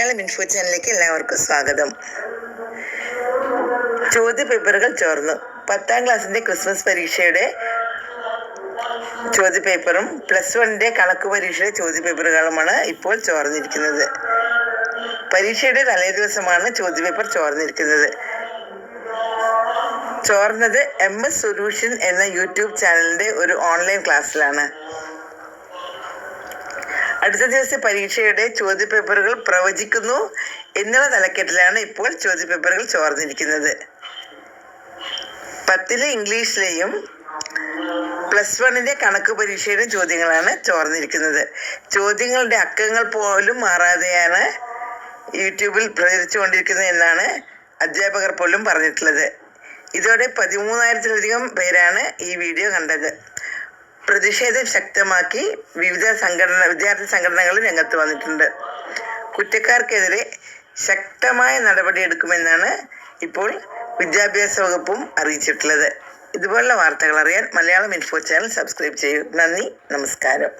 Malayalam info ചാനലിലേക്ക് എല്ലാവർക്കും സ്വാഗതം. ചോദ്യ പേപ്പറുകൾ ചോർന്നു. പത്താം ക്ലാസ്സിന്റെ ക്രിസ്മസ് പരീക്ഷയുടെ ചോദ്യ പേപ്പറും പ്ലസ് വണ്ണിന്റെ കണക്ക് പരീക്ഷയുടെ ചോദ്യ പേപ്പറുകളുമാണ് ഇപ്പോൾ ചോർന്നിരിക്കുന്നത്. പരീക്ഷയുടെ തലേ ദിവസമാണ് ചോദ്യ പേപ്പർ ചോർന്നിരിക്കുന്നത്. ചോർന്നത് എം എസ് സൊല്യൂഷൻ എന്ന യൂട്യൂബ് ചാനലിന്റെ ഒരു ഓൺലൈൻ ക്ലാസ്സിലാണ്. അടുത്ത ദിവസത്തെ പരീക്ഷയുടെ ചോദ്യപേപ്പറുകൾ പ്രവചിക്കുന്നു. എന്നുള്ള തലക്കെട്ടിലാണ് ഇപ്പോൾ ചോദ്യപേപ്പറുകൾ ചോർന്നിരിക്കുന്നത്. പത്തിലെ ഇംഗ്ലീഷിലെയും പ്ലസ് വണ്ണിന്റെ കണക്ക് പരീക്ഷയുടെ ചോദ്യങ്ങളാണ് ചോർന്നിരിക്കുന്നത്. ചോദ്യങ്ങളുടെ അക്കങ്ങൾ പോലും മാറാതെയാണ് യൂട്യൂബിൽ പ്രചരിച്ചുകൊണ്ടിരിക്കുന്നത് എന്നാണ് അധ്യാപകർ പോലും പറഞ്ഞിട്ടുള്ളത്. ഇതോടെ പതിമൂന്നായിരത്തിലധികം പേരാണ് ഈ വീഡിയോ കണ്ടത്. പ്രതിഷേധം ശക്തമാക്കി വിവിധ സംഘടന വിദ്യാർത്ഥി സംഘടനകൾ രംഗത്ത് വന്നിട്ടുണ്ട്. കുറ്റക്കാർക്കെതിരെ ശക്തമായ നടപടിയെടുക്കുമെന്നാണ് ഇപ്പോൾ വിദ്യാഭ്യാസ വകുപ്പും അറിയിച്ചിട്ടുള്ളത്. ഇതുപോലുള്ള വാർത്തകൾ അറിയാൻ മലയാളം ഇൻഫോ ചാനൽ സബ്സ്ക്രൈബ് ചെയ്യൂ. നന്ദി നമസ്കാരം.